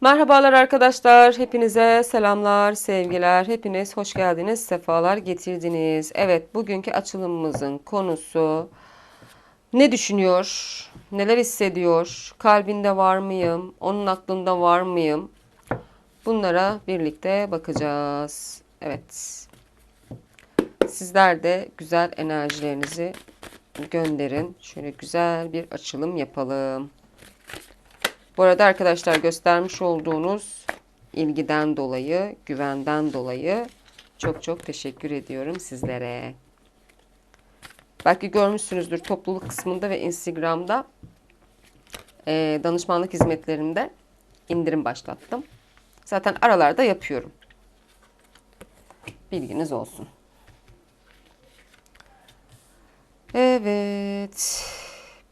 Merhabalar arkadaşlar. Hepinize selamlar, sevgiler. Hepiniz hoş geldiniz, sefalar getirdiniz. Evet, bugünkü açılımımızın konusu ne düşünüyor? Neler hissediyor? Kalbinde var mıyım? Onun aklında var mıyım? Bunlara birlikte bakacağız. Evet. Sizler de güzel enerjilerinizi gönderin. Şöyle güzel bir açılım yapalım. Bu arada arkadaşlar göstermiş olduğunuz ilgiden dolayı, güvenden dolayı çok çok teşekkür ediyorum sizlere. Belki görmüşsünüzdür topluluk kısmında ve Instagram'da e, danışmanlık hizmetlerimde indirim başlattım. Zaten aralarda yapıyorum. Bilginiz olsun. Evet.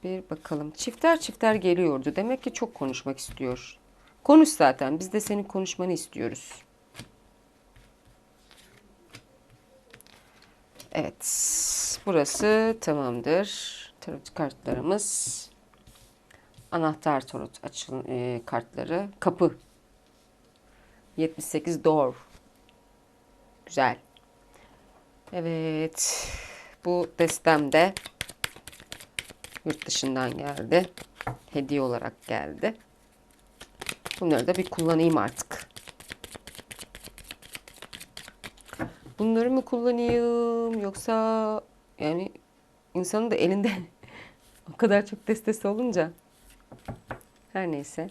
Bir bakalım. Çifter çifter geliyordu. Demek ki çok konuşmak istiyor. Konuş zaten. Biz de senin konuşmanı istiyoruz. Evet. Burası tamamdır. Tarot kartlarımız. Anahtar tarot açıl e, kartları. Kapı. 78 door. Güzel. Evet. Bu destemde yurt dışından geldi. Hediye olarak geldi. Bunları da bir kullanayım artık. Bunları mı kullanayım yoksa yani insanın da elinde o kadar çok destesi olunca her neyse.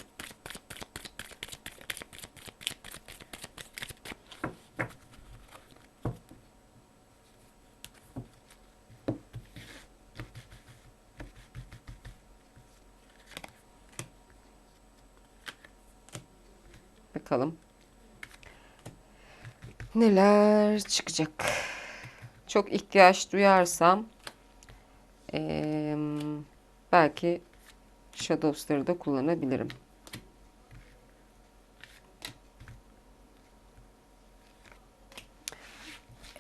Bakalım. Neler çıkacak? Çok ihtiyaç duyarsam eee, belki Shadows'ları da kullanabilirim.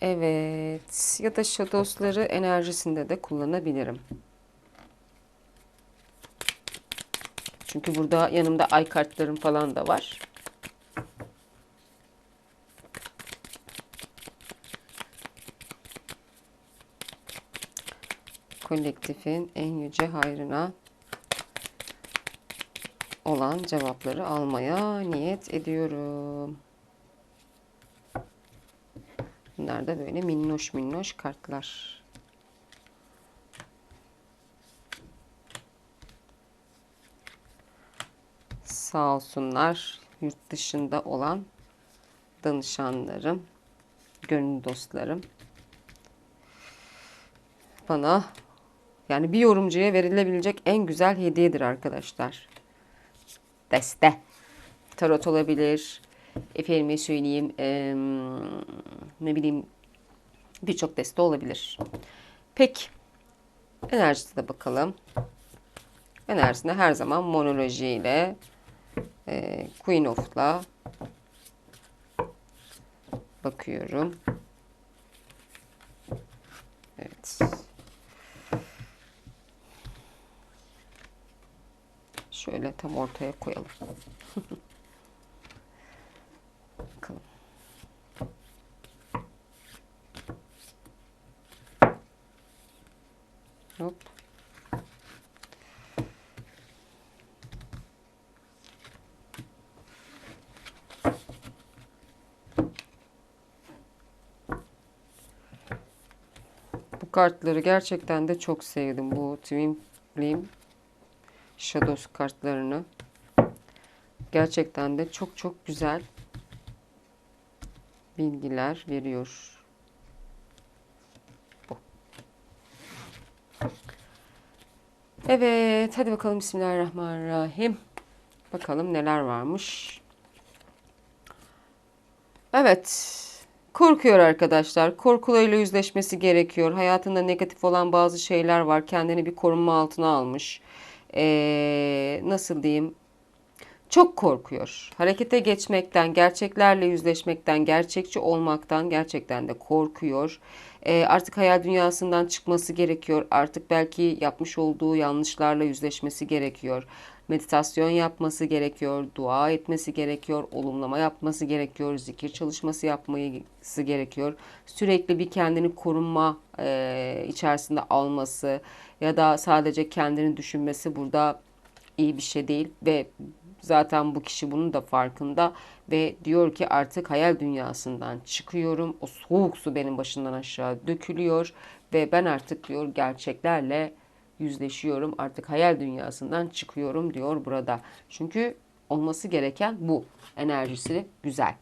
Evet. Ya da Shadows'ları enerjisinde de kullanabilirim. Çünkü burada yanımda ay kartlarım falan da var. Kolektifin en yüce hayrına olan cevapları almaya niyet ediyorum. Bunlar da böyle minnoş minnoş kartlar. Sağ olsunlar yurt dışında olan danışanlarım, gönül dostlarım bana yani bir yorumcuya verilebilecek en güzel hediyedir arkadaşlar. Deste. Tarot olabilir. Efendime söyleyeyim ee, ne bileyim birçok deste olabilir. Peki. Enerjisine bakalım. Enerjisine her zaman monolojiyle e, Queen of'la bakıyorum. Evet. Şöyle tam ortaya koyalım. Bakalım. Hop. Bu kartları gerçekten de çok sevdim. Bu Twin Flame Shadows kartlarını. Gerçekten de çok çok güzel bilgiler veriyor. Evet, hadi bakalım Bismillahirrahmanirrahim. Bakalım neler varmış. Evet, korkuyor arkadaşlar. Korkularıyla yüzleşmesi gerekiyor. Hayatında negatif olan bazı şeyler var. Kendini bir korunma altına almış ee, nasıl diyeyim çok korkuyor. Harekete geçmekten, gerçeklerle yüzleşmekten, gerçekçi olmaktan gerçekten de korkuyor. Ee, artık hayal dünyasından çıkması gerekiyor. Artık belki yapmış olduğu yanlışlarla yüzleşmesi gerekiyor. Meditasyon yapması gerekiyor, dua etmesi gerekiyor, olumlama yapması gerekiyor, zikir çalışması yapması gerekiyor. Sürekli bir kendini korunma e, içerisinde alması ya da sadece kendini düşünmesi burada iyi bir şey değil ve zaten bu kişi bunun da farkında ve diyor ki artık hayal dünyasından çıkıyorum. O soğuk su benim başından aşağı dökülüyor ve ben artık diyor gerçeklerle yüzleşiyorum. Artık hayal dünyasından çıkıyorum diyor burada. Çünkü olması gereken bu. Enerjisi güzel.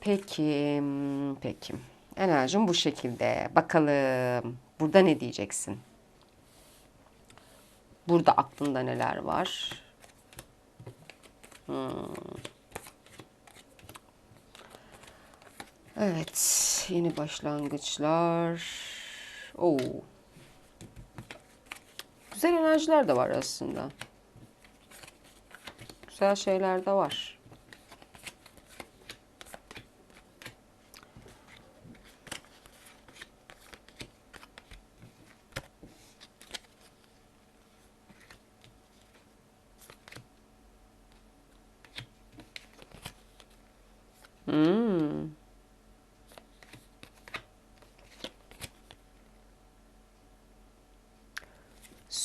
Peki, peki. Enerjim bu şekilde. Bakalım burada ne diyeceksin? Burada aklında neler var? Hmm. Evet, yeni başlangıçlar. Oo. Güzel enerjiler de var aslında. Güzel şeyler de var. Hmm.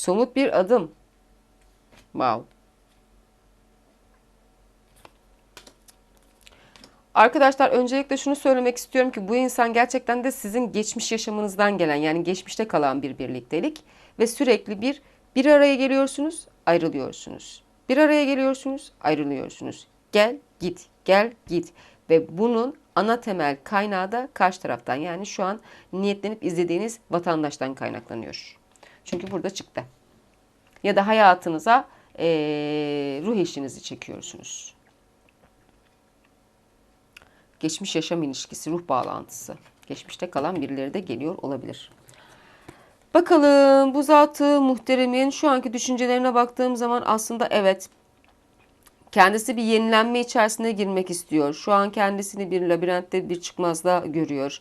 Somut bir adım. Wow. Arkadaşlar öncelikle şunu söylemek istiyorum ki bu insan gerçekten de sizin geçmiş yaşamınızdan gelen yani geçmişte kalan bir birliktelik ve sürekli bir bir araya geliyorsunuz, ayrılıyorsunuz. Bir araya geliyorsunuz, ayrılıyorsunuz. Gel, git, gel, git ve bunun ana temel kaynağı da karşı taraftan yani şu an niyetlenip izlediğiniz vatandaştan kaynaklanıyor. Çünkü burada çıktı. Ya da hayatınıza e, ruh eşinizi çekiyorsunuz. Geçmiş yaşam ilişkisi, ruh bağlantısı. Geçmişte kalan birileri de geliyor olabilir. Bakalım bu zatı muhteremin şu anki düşüncelerine baktığım zaman aslında evet Kendisi bir yenilenme içerisine girmek istiyor. Şu an kendisini bir labirentte bir çıkmazda görüyor.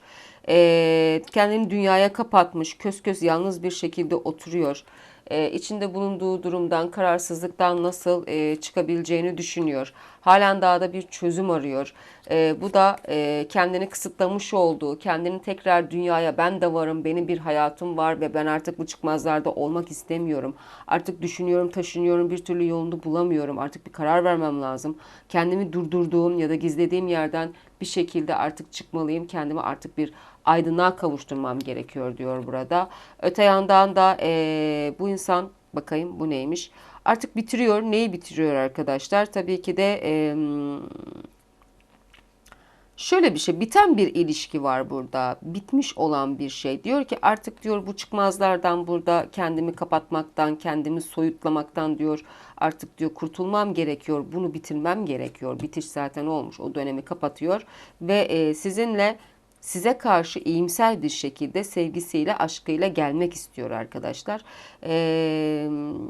Ee, kendini dünyaya kapatmış, kös kös yalnız bir şekilde oturuyor. Ee, içinde bulunduğu durumdan, kararsızlıktan nasıl e, çıkabileceğini düşünüyor. Halen daha da bir çözüm arıyor. Ee, bu da e, kendini kısıtlamış olduğu, kendini tekrar dünyaya ben de varım, benim bir hayatım var ve ben artık bu çıkmazlarda olmak istemiyorum. Artık düşünüyorum, taşınıyorum, bir türlü yolunu bulamıyorum. Artık bir karar vermem lazım. Kendimi durdurduğum ya da gizlediğim yerden bir şekilde artık çıkmalıyım. Kendimi artık bir aydınlığa kavuşturmam gerekiyor diyor burada. Öte yandan da e, bu insan bakayım bu neymiş? Artık bitiriyor. Neyi bitiriyor arkadaşlar? Tabii ki de e, şöyle bir şey biten bir ilişki var burada. Bitmiş olan bir şey. Diyor ki artık diyor bu çıkmazlardan burada kendimi kapatmaktan, kendimi soyutlamaktan diyor. Artık diyor kurtulmam gerekiyor. Bunu bitirmem gerekiyor. Bitiş zaten olmuş. O dönemi kapatıyor ve e, sizinle size karşı iyimser bir şekilde sevgisiyle, aşkıyla gelmek istiyor arkadaşlar. Ee,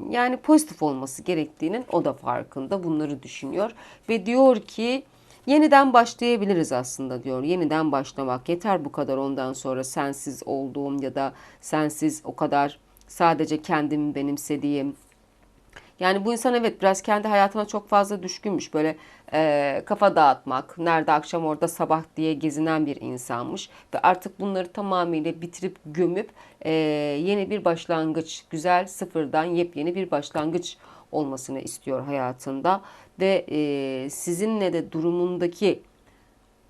yani pozitif olması gerektiğinin o da farkında. Bunları düşünüyor ve diyor ki yeniden başlayabiliriz aslında diyor. Yeniden başlamak yeter bu kadar ondan sonra sensiz olduğum ya da sensiz o kadar sadece kendimi benimsediğim yani bu insan evet biraz kendi hayatına çok fazla düşkünmüş. Böyle e, kafa dağıtmak, nerede akşam orada sabah diye gezinen bir insanmış. Ve artık bunları tamamıyla bitirip gömüp e, yeni bir başlangıç, güzel sıfırdan yepyeni bir başlangıç olmasını istiyor hayatında. Ve e, sizinle de durumundaki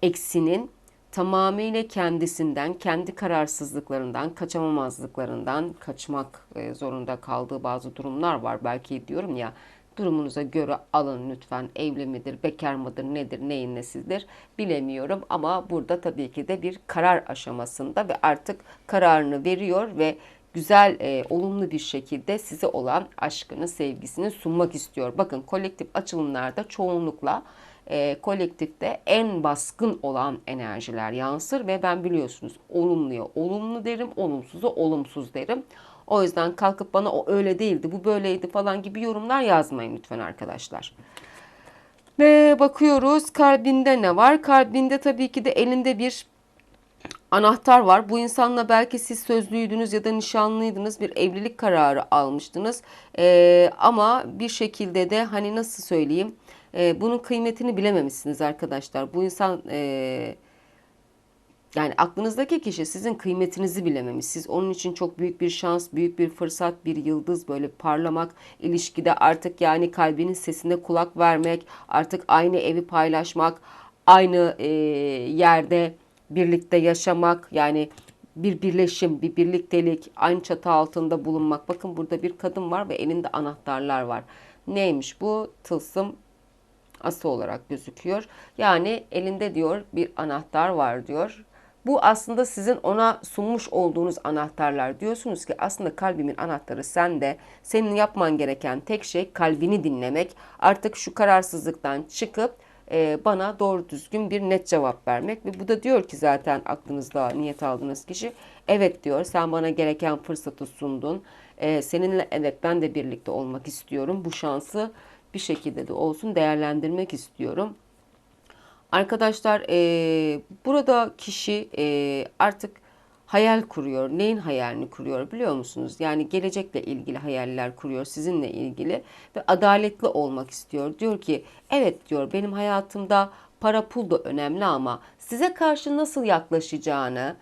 eksinin tamamıyla kendisinden, kendi kararsızlıklarından, kaçamamazlıklarından kaçmak e, zorunda kaldığı bazı durumlar var. Belki diyorum ya durumunuza göre alın lütfen evli midir, bekar mıdır, nedir, neyin nesidir bilemiyorum. Ama burada tabii ki de bir karar aşamasında ve artık kararını veriyor ve güzel, e, olumlu bir şekilde size olan aşkını, sevgisini sunmak istiyor. Bakın kolektif açılımlarda çoğunlukla e, kolektifte en baskın olan enerjiler yansır ve ben biliyorsunuz olumluya olumlu derim, olumsuzu olumsuz derim. O yüzden kalkıp bana o öyle değildi, bu böyleydi falan gibi yorumlar yazmayın lütfen arkadaşlar. Ve bakıyoruz kalbinde ne var? Kalbinde tabii ki de elinde bir anahtar var. Bu insanla belki siz sözlüydünüz ya da nişanlıydınız. Bir evlilik kararı almıştınız. Ee, ama bir şekilde de hani nasıl söyleyeyim e, bunun kıymetini bilememişsiniz arkadaşlar. Bu insan e, yani aklınızdaki kişi sizin kıymetinizi bilememiş. Siz onun için çok büyük bir şans, büyük bir fırsat, bir yıldız böyle parlamak ilişkide artık yani kalbinin sesine kulak vermek, artık aynı evi paylaşmak, aynı e, yerde birlikte yaşamak yani bir birleşim, bir birliktelik, aynı çatı altında bulunmak. Bakın burada bir kadın var ve elinde anahtarlar var. Neymiş bu? Tılsım ası olarak gözüküyor. Yani elinde diyor bir anahtar var diyor. Bu aslında sizin ona sunmuş olduğunuz anahtarlar. Diyorsunuz ki aslında kalbimin anahtarı sende. Senin yapman gereken tek şey kalbini dinlemek. Artık şu kararsızlıktan çıkıp e, bana doğru düzgün bir net cevap vermek. Ve bu da diyor ki zaten aklınızda niyet aldığınız kişi. Evet diyor sen bana gereken fırsatı sundun. E, seninle evet ben de birlikte olmak istiyorum. Bu şansı bir şekilde de olsun değerlendirmek istiyorum. Arkadaşlar e, burada kişi e, artık hayal kuruyor. Neyin hayalini kuruyor biliyor musunuz? Yani gelecekle ilgili hayaller kuruyor sizinle ilgili ve adaletli olmak istiyor. Diyor ki evet diyor benim hayatımda para pul da önemli ama size karşı nasıl yaklaşacağını,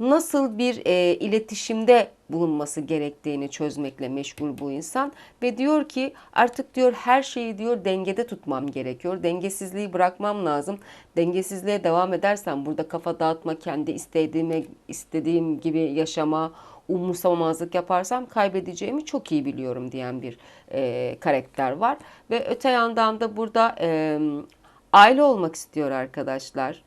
nasıl bir e, iletişimde bulunması gerektiğini çözmekle meşgul bu insan ve diyor ki artık diyor her şeyi diyor dengede tutmam gerekiyor. Dengesizliği bırakmam lazım. Dengesizliğe devam edersem burada kafa dağıtma, kendi istediğime istediğim gibi yaşama, umursamamazlık yaparsam kaybedeceğimi çok iyi biliyorum diyen bir e, karakter var. Ve öte yandan da burada e, aile olmak istiyor arkadaşlar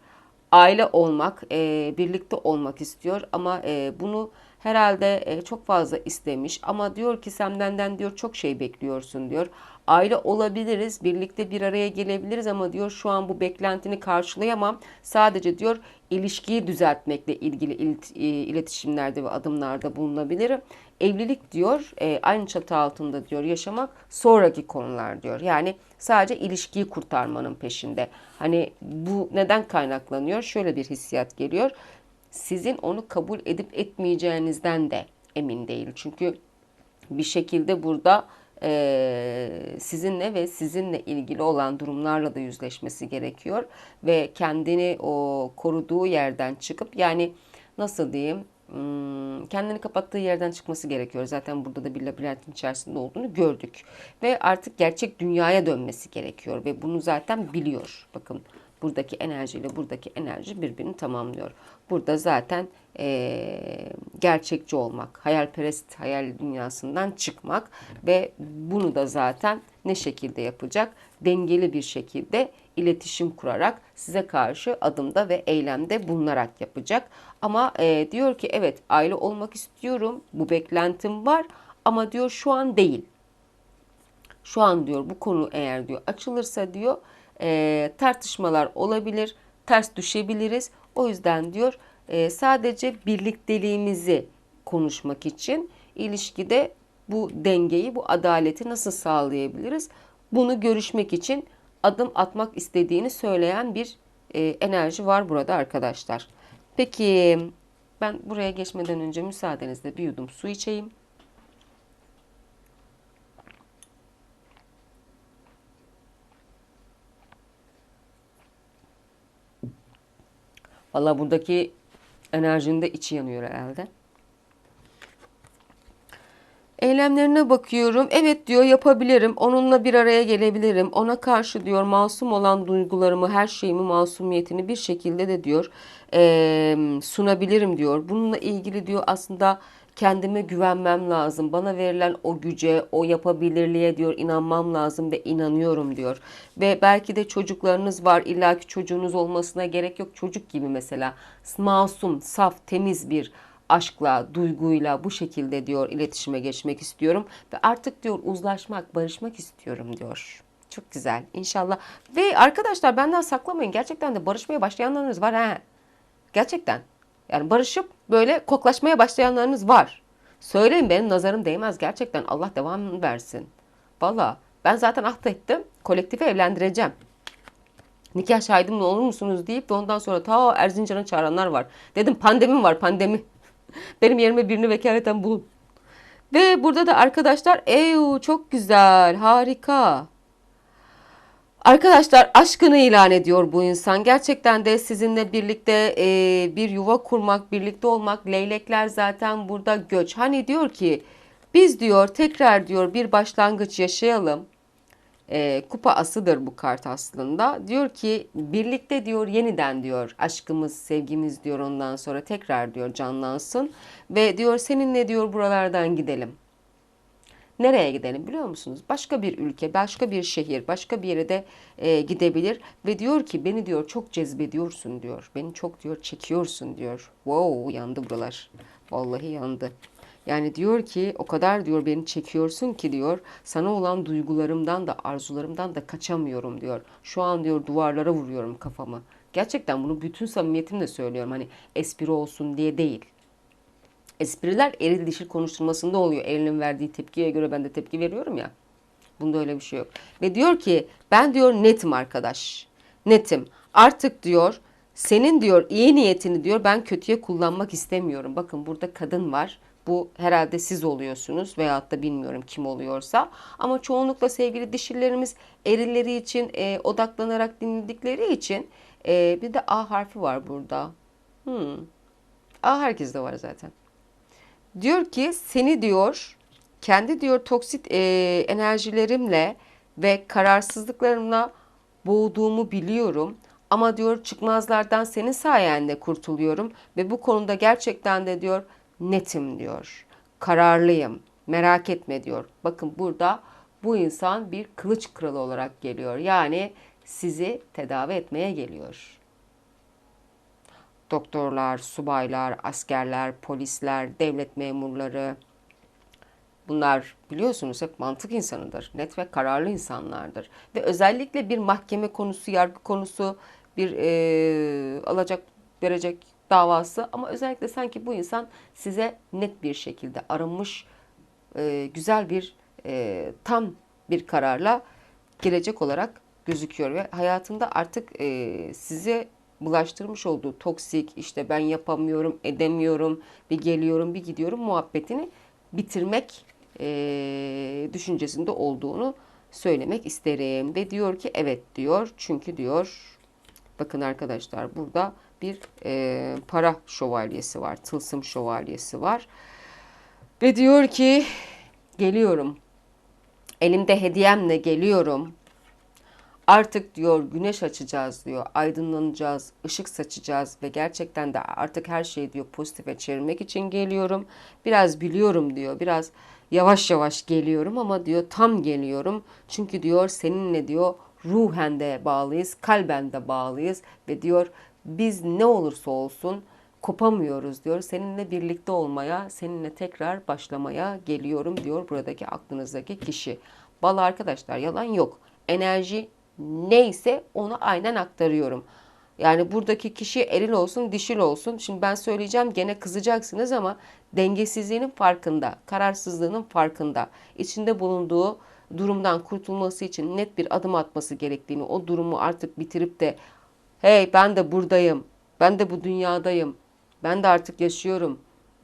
aile olmak, e, birlikte olmak istiyor ama e, bunu herhalde e, çok fazla istemiş ama diyor ki sen benden diyor çok şey bekliyorsun diyor. Aile olabiliriz, birlikte bir araya gelebiliriz ama diyor şu an bu beklentini karşılayamam. Sadece diyor ilişkiyi düzeltmekle ilgili e, iletişimlerde ve adımlarda bulunabilirim. Evlilik diyor e, aynı çatı altında diyor yaşamak sonraki konular diyor. Yani sadece ilişkiyi kurtarmanın peşinde. Hani bu neden kaynaklanıyor? Şöyle bir hissiyat geliyor. Sizin onu kabul edip etmeyeceğinizden de emin değil. Çünkü bir şekilde burada e, sizinle ve sizinle ilgili olan durumlarla da yüzleşmesi gerekiyor ve kendini o koruduğu yerden çıkıp yani nasıl diyeyim hmm, kendini kapattığı yerden çıkması gerekiyor. Zaten burada da bir labirentin içerisinde olduğunu gördük. Ve artık gerçek dünyaya dönmesi gerekiyor ve bunu zaten biliyor. Bakın buradaki enerjiyle buradaki enerji birbirini tamamlıyor. Burada zaten e, gerçekçi olmak, hayalperest hayal dünyasından çıkmak ve bunu da zaten ne şekilde yapacak? Dengeli bir şekilde iletişim kurarak size karşı adımda ve eylemde bulunarak yapacak. Ama e, diyor ki evet aile olmak istiyorum, bu beklentim var ama diyor şu an değil. Şu an diyor bu konu eğer diyor açılırsa diyor e, tartışmalar olabilir, ters düşebiliriz. O yüzden diyor e, sadece birlikteliğimizi konuşmak için ilişkide bu dengeyi, bu adaleti nasıl sağlayabiliriz? Bunu görüşmek için adım atmak istediğini söyleyen bir e, enerji var burada arkadaşlar. Peki ben buraya geçmeden önce müsaadenizle bir yudum su içeyim. Valla buradaki enerjinin de içi yanıyor herhalde. Eylemlerine bakıyorum. Evet diyor yapabilirim. Onunla bir araya gelebilirim. Ona karşı diyor masum olan duygularımı, her şeyimi, masumiyetini bir şekilde de diyor e, sunabilirim diyor. Bununla ilgili diyor aslında kendime güvenmem lazım. Bana verilen o güce, o yapabilirliğe diyor inanmam lazım ve inanıyorum diyor. Ve belki de çocuklarınız var. İlla ki çocuğunuz olmasına gerek yok. Çocuk gibi mesela masum, saf, temiz bir aşkla, duyguyla bu şekilde diyor iletişime geçmek istiyorum ve artık diyor uzlaşmak, barışmak istiyorum diyor. Çok güzel. İnşallah. Ve arkadaşlar benden saklamayın. Gerçekten de barışmaya başlayanlarınız var ha. Gerçekten. Yani barışıp böyle koklaşmaya başlayanlarınız var. Söyleyin benim nazarım değmez gerçekten. Allah devamını versin. Valla ben zaten ahd ettim. Kolektifi evlendireceğim. Nikah şahidim olur musunuz deyip de ondan sonra ta Erzincan'a çağıranlar var. Dedim pandemim var pandemi. Benim yerime birini vekaleten bulun. Ve burada da arkadaşlar eyu çok güzel harika. Arkadaşlar aşkını ilan ediyor bu insan. Gerçekten de sizinle birlikte e, bir yuva kurmak, birlikte olmak. Leylekler zaten burada göç. Hani diyor ki biz diyor tekrar diyor bir başlangıç yaşayalım. E, kupa asıdır bu kart aslında. Diyor ki birlikte diyor yeniden diyor aşkımız, sevgimiz diyor ondan sonra tekrar diyor canlansın. Ve diyor seninle diyor buralardan gidelim. Nereye gidelim biliyor musunuz? Başka bir ülke, başka bir şehir, başka bir yere de e, gidebilir ve diyor ki beni diyor çok cezbediyorsun diyor. Beni çok diyor çekiyorsun diyor. Wow yandı buralar. Vallahi yandı. Yani diyor ki o kadar diyor beni çekiyorsun ki diyor sana olan duygularımdan da arzularımdan da kaçamıyorum diyor. Şu an diyor duvarlara vuruyorum kafamı. Gerçekten bunu bütün samimiyetimle söylüyorum. Hani espri olsun diye değil. Espriler eril dişil konuşturmasında oluyor. Eril'in verdiği tepkiye göre ben de tepki veriyorum ya. Bunda öyle bir şey yok. Ve diyor ki ben diyor netim arkadaş. Netim. Artık diyor senin diyor iyi niyetini diyor ben kötüye kullanmak istemiyorum. Bakın burada kadın var. Bu herhalde siz oluyorsunuz veyahut da bilmiyorum kim oluyorsa. Ama çoğunlukla sevgili dişillerimiz erilleri için e, odaklanarak dinledikleri için e, bir de A harfi var burada. Hmm. A herkeste var zaten. Diyor ki seni diyor kendi diyor toksit e, enerjilerimle ve kararsızlıklarımla boğduğumu biliyorum. Ama diyor çıkmazlardan senin sayende kurtuluyorum ve bu konuda gerçekten de diyor netim diyor. Kararlıyım. Merak etme diyor. Bakın burada bu insan bir kılıç kralı olarak geliyor. Yani sizi tedavi etmeye geliyor doktorlar, subaylar, askerler, polisler, devlet memurları. Bunlar biliyorsunuz hep mantık insanıdır. Net ve kararlı insanlardır. Ve özellikle bir mahkeme konusu, yargı konusu, bir e, alacak verecek davası ama özellikle sanki bu insan size net bir şekilde arınmış e, güzel bir e, tam bir kararla gelecek olarak gözüküyor ve hayatında artık e, size bulaştırmış olduğu toksik işte ben yapamıyorum, edemiyorum, bir geliyorum, bir gidiyorum muhabbetini bitirmek e, düşüncesinde olduğunu söylemek isterim. Ve diyor ki evet diyor çünkü diyor bakın arkadaşlar burada bir e, para şövalyesi var, tılsım şövalyesi var. Ve diyor ki geliyorum, elimde hediyemle geliyorum Artık diyor güneş açacağız diyor, aydınlanacağız, ışık saçacağız ve gerçekten de artık her şeyi diyor pozitife çevirmek için geliyorum. Biraz biliyorum diyor, biraz yavaş yavaş geliyorum ama diyor tam geliyorum. Çünkü diyor seninle diyor ruhen de bağlıyız, kalben de bağlıyız ve diyor biz ne olursa olsun kopamıyoruz diyor. Seninle birlikte olmaya, seninle tekrar başlamaya geliyorum diyor buradaki aklınızdaki kişi. Bal arkadaşlar yalan yok. Enerji neyse onu aynen aktarıyorum. Yani buradaki kişi eril olsun, dişil olsun. Şimdi ben söyleyeceğim gene kızacaksınız ama dengesizliğinin farkında, kararsızlığının farkında. İçinde bulunduğu durumdan kurtulması için net bir adım atması gerektiğini, o durumu artık bitirip de hey ben de buradayım, ben de bu dünyadayım, ben de artık yaşıyorum,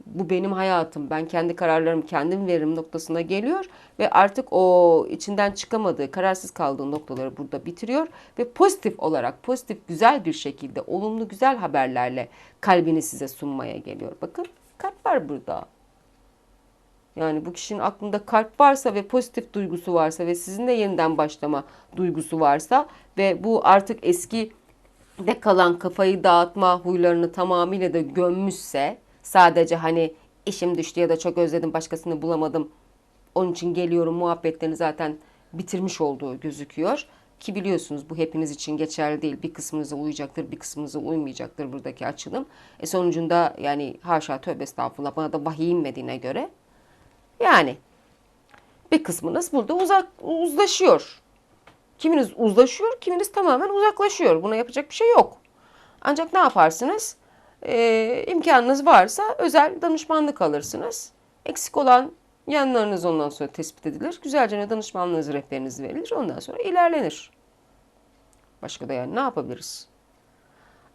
bu benim hayatım, ben kendi kararlarımı kendim veririm noktasına geliyor ve artık o içinden çıkamadığı, kararsız kaldığı noktaları burada bitiriyor ve pozitif olarak, pozitif güzel bir şekilde, olumlu güzel haberlerle kalbini size sunmaya geliyor. Bakın kalp var burada. Yani bu kişinin aklında kalp varsa ve pozitif duygusu varsa ve sizinle yeniden başlama duygusu varsa ve bu artık eski de kalan kafayı dağıtma huylarını tamamıyla da gömmüşse Sadece hani işim düştü ya da çok özledim başkasını bulamadım. Onun için geliyorum muhabbetlerini zaten bitirmiş olduğu gözüküyor. Ki biliyorsunuz bu hepiniz için geçerli değil. Bir kısmınıza uyacaktır, bir kısmınıza uymayacaktır buradaki açılım. E sonucunda yani haşa tövbe estağfurullah bana da vahiy inmediğine göre. Yani bir kısmınız burada uzak uzlaşıyor. Kiminiz uzlaşıyor, kiminiz tamamen uzaklaşıyor. Buna yapacak bir şey yok. Ancak ne yaparsınız? E, imkanınız varsa özel danışmanlık alırsınız. Eksik olan yanlarınız ondan sonra tespit edilir. Güzelce danışmanlığınız rehberiniz verilir. Ondan sonra ilerlenir. Başka da yani ne yapabiliriz?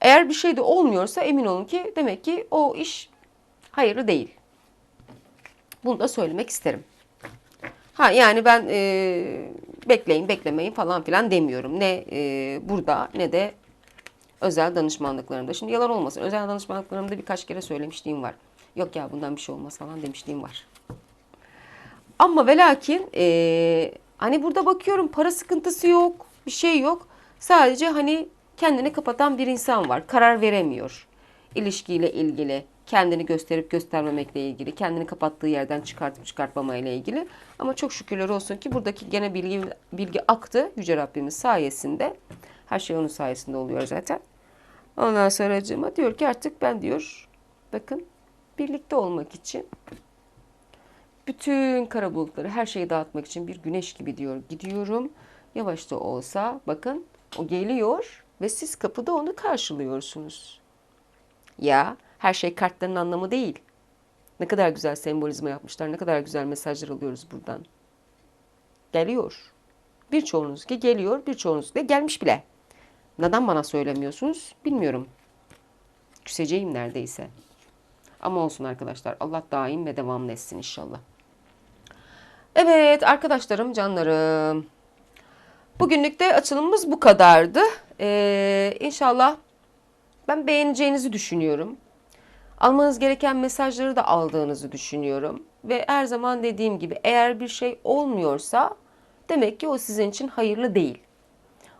Eğer bir şey de olmuyorsa emin olun ki demek ki o iş hayırlı değil. Bunu da söylemek isterim. Ha yani ben e, bekleyin beklemeyin falan filan demiyorum. Ne e, burada ne de özel danışmanlıklarımda. Şimdi yalan olmasın özel danışmanlıklarımda birkaç kere söylemişliğim var. Yok ya bundan bir şey olmaz falan demişliğim var. Ama ve lakin e, hani burada bakıyorum para sıkıntısı yok, bir şey yok. Sadece hani kendini kapatan bir insan var. Karar veremiyor. İlişkiyle ilgili, kendini gösterip göstermemekle ilgili, kendini kapattığı yerden çıkartıp çıkartmamayla ilgili. Ama çok şükürler olsun ki buradaki gene bilgi bilgi aktı Yüce Rabbimiz sayesinde. Her şey onun sayesinde oluyor zaten. Ondan sonra diyor ki artık ben diyor bakın birlikte olmak için bütün kara bulutları her şeyi dağıtmak için bir güneş gibi diyor gidiyorum. Yavaş da olsa bakın o geliyor ve siz kapıda onu karşılıyorsunuz. Ya her şey kartların anlamı değil. Ne kadar güzel sembolizma yapmışlar, ne kadar güzel mesajlar alıyoruz buradan. Geliyor. Birçoğunuz ki geliyor, birçoğunuz da gelmiş bile. Neden bana söylemiyorsunuz bilmiyorum. Küseceğim neredeyse. Ama olsun arkadaşlar. Allah daim ve devamlı etsin inşallah. Evet arkadaşlarım, canlarım. Bugünlük de açılımımız bu kadardı. Ee, inşallah ben beğeneceğinizi düşünüyorum. Almanız gereken mesajları da aldığınızı düşünüyorum. Ve her zaman dediğim gibi eğer bir şey olmuyorsa demek ki o sizin için hayırlı değil.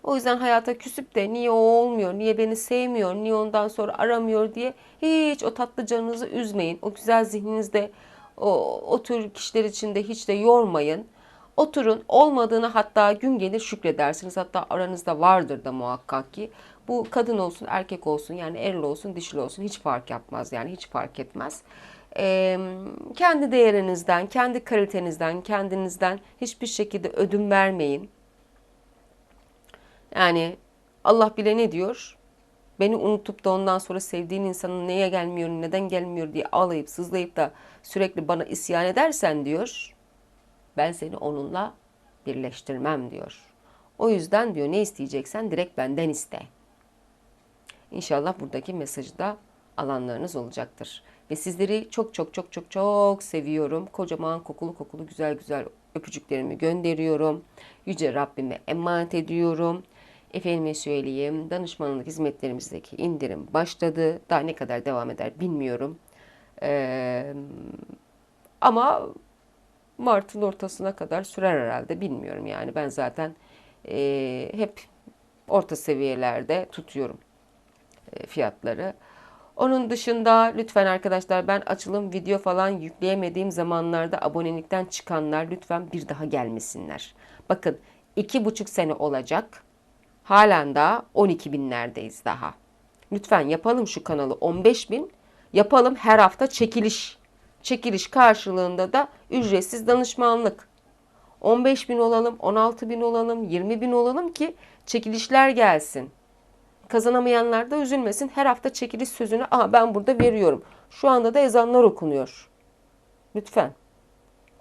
O yüzden hayata küsüp de niye o olmuyor, niye beni sevmiyor, niye ondan sonra aramıyor diye hiç o tatlı canınızı üzmeyin. O güzel zihninizde o, o tür kişiler içinde hiç de yormayın. Oturun olmadığını hatta gün gelir şükredersiniz. Hatta aranızda vardır da muhakkak ki. Bu kadın olsun erkek olsun yani eril olsun dişli olsun hiç fark yapmaz yani hiç fark etmez. Ee, kendi değerinizden, kendi kalitenizden, kendinizden hiçbir şekilde ödün vermeyin. Yani Allah bile ne diyor? Beni unutup da ondan sonra sevdiğin insanın neye gelmiyor, neden gelmiyor diye ağlayıp sızlayıp da sürekli bana isyan edersen diyor. Ben seni onunla birleştirmem diyor. O yüzden diyor ne isteyeceksen direkt benden iste. İnşallah buradaki mesajı da alanlarınız olacaktır. Ve sizleri çok çok çok çok çok seviyorum. Kocaman kokulu kokulu güzel güzel öpücüklerimi gönderiyorum. Yüce Rabbime emanet ediyorum. Efendime söyleyeyim danışmanlık hizmetlerimizdeki indirim başladı. Daha ne kadar devam eder bilmiyorum. Ee, ama Mart'ın ortasına kadar sürer herhalde bilmiyorum yani. Ben zaten e, hep orta seviyelerde tutuyorum e, fiyatları. Onun dışında lütfen arkadaşlar ben açılım video falan yükleyemediğim zamanlarda abonelikten çıkanlar lütfen bir daha gelmesinler. Bakın iki buçuk sene olacak. Halen daha 12 binlerdeyiz daha. Lütfen yapalım şu kanalı 15 bin. Yapalım her hafta çekiliş. Çekiliş karşılığında da ücretsiz danışmanlık. 15 bin olalım, 16 bin olalım, 20 bin olalım ki çekilişler gelsin. Kazanamayanlar da üzülmesin. Her hafta çekiliş sözünü Aha, ben burada veriyorum. Şu anda da ezanlar okunuyor. Lütfen.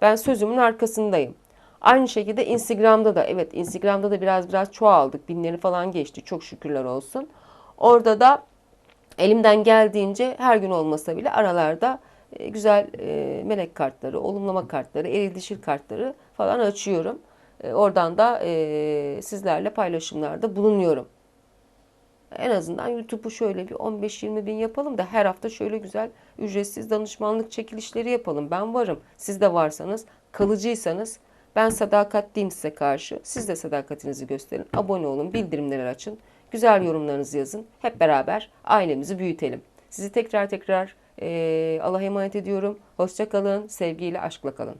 Ben sözümün arkasındayım. Aynı şekilde Instagram'da da evet Instagram'da da biraz biraz çoğaldık. Binleri falan geçti. Çok şükürler olsun. Orada da elimden geldiğince her gün olmasa bile aralarda e, güzel e, melek kartları, olumlama kartları, eril dişil kartları falan açıyorum. E, oradan da sizlerle paylaşımlarda bulunuyorum. En azından YouTube'u şöyle bir 15-20 bin yapalım da her hafta şöyle güzel ücretsiz danışmanlık çekilişleri yapalım. Ben varım. Siz de varsanız, kalıcıysanız ben sadakatliyim size karşı. Siz de sadakatinizi gösterin. Abone olun, bildirimleri açın. Güzel yorumlarınızı yazın. Hep beraber ailemizi büyütelim. Sizi tekrar tekrar e, Allah'a emanet ediyorum. Hoşça kalın, sevgiyle, aşkla kalın.